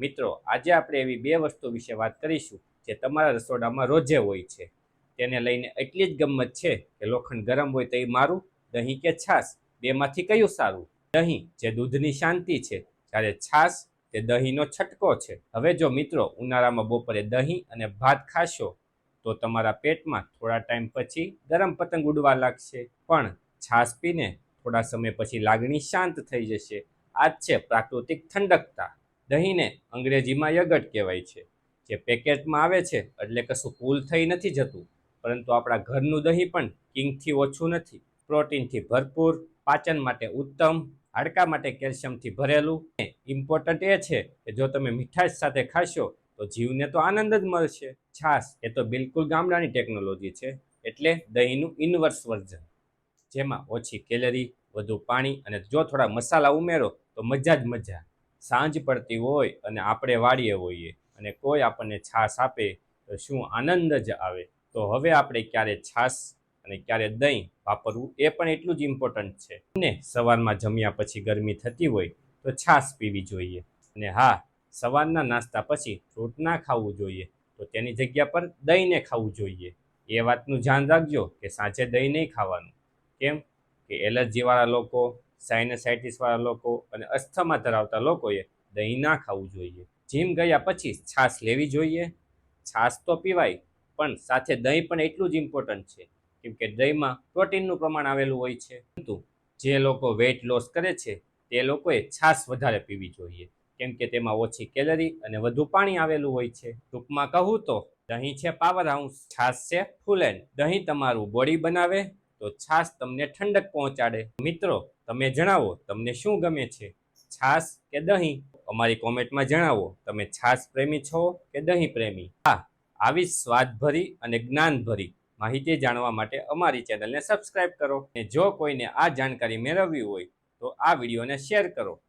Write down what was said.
મિત્રો, આજે આપણે એવી બે વસ્તુ વિશે વાત કરીશું જે તમારા રસોડામાં રોજે હોય છે. તેને લઈને એટલી જ ગમત છે કે લોખંડ ગરમ હોય તો એ મારું, દહીં કે છાશ? બેમાંથી કયું સારું? દહીં, જે દૂધની શાંતિ છે. જ્યારે છાશ, તે દહીંનો છટકો છે. હવે જો મિત્રો, ઉનાળામાં બપોરે દહીં અને ભાત ખાશો, તો તમારા પેટમાં થોડા ટાઈમ પછી ગરમ પતંગ ઉડવા લાગશે. પણ છાશ પીને થોડા સમય પછી લાગણી શાંત થઈ જશે. આ જ છે પ્રાકૃતિક ઠંડકતા. દહીંને અંગ્રેજીમાં યગટ કહેવાય છે. જે પેકેટમાં આવે છે, એટલે કશું કુલ થઈ નથી જતું. પરંતુ આપણા ઘરનું દહીં પણ કિંગથી ઓછું નથી. પ્રોટીનથી ભરપૂર, પાચન માટે ઉત્તમ, હાડકા માટે કેલ્શિયમથી ભરેલું. ઇમ્પોર્ટન્ટ એ છે કે જો તમે મીઠાશ સાથે ખાશો, તો જીવને તો આનંદ જ મળશે. છાશ એ તો બિલકુલ ગામડાની ટેકનોલોજી છે, એટલે દહીંનું ઇન્વર્સ વર્ઝન. જેમાં ઓછી કેલરી, વધુ પાણી અને જો થોડા મસાલા ઉમેરો, તો મજા જ મજા. સાંજ પડતી હોય અને આપણે વાળીએ હોઈએ અને કોઈ આપણને છાશ આપે તો શું આનંદ જ આવે. તો હવે આપણે ક્યારે છાશ અને ક્યારે દહીં વાપરવું એ પણ એટલું જ ઇમ્પોર્ટન્ટ છે. ને સવારમાં જમ્યા પછી ગરમી થતી હોય તો છાશ પીવી જોઈએ. અને હા, સવારના નાસ્તા પછી ફ્રૂટ ના ખાવું જોઈએ તો તેની જગ્યા પર દહીંને ખાવું જોઈએ. એ વાતનું ધ્યાન રાખજો કે સાંજે દહીં નહીં ખાવાનું. કેમ? કે એલર્જીવાળા લોકો સાઇનસાઇટિસવાળા લોકો અને અસ્થમા ધરાવતા લોકોએ દહીં ના ખાવું જોઈએ. જીમ ગયા પછી છાશ લેવી જોઈએ. છાશ તો પીવાય, પણ સાથે દહીં પણ એટલું જ ઇમ્પોર્ટન્ટ છે, કેમ કે દહીંમાં પ્રોટીનનું પ્રમાણ આવેલું હોય છે. પરંતુ જે લોકો વેઇટ લોસ કરે છે, તે લોકોએ છાશ વધારે પીવી જોઈએ, કેમ કે તેમાં ઓછી કેલરી અને વધુ પાણી આવેલું હોય છે. ટૂંકમાં કહું તો, દહીં છે પાવર હાઉસ છાશ છે ફૂલેન દહીં તમારું બોડી બનાવે, તો છાશ તમને ઠંડક પહોંચાડે. મિત્રો તમે જણાવો, તમને શું ગમે છે? છાશ કે દહીં? અમારી કોમેન્ટમાં જણાવો, તમે છાશ પ્રેમી છો કે દહીં પ્રેમી? હા, આવી સ્વાદભરી અને જ્ઞાનભરી માહિતી જાણવા માટે અમારી ચેનલને સબસ્ક્રાઇબ કરો. અને જો કોઈને આ જાણકારી મેળવવી હોય, તો આ વિડીયોને શેર કરો.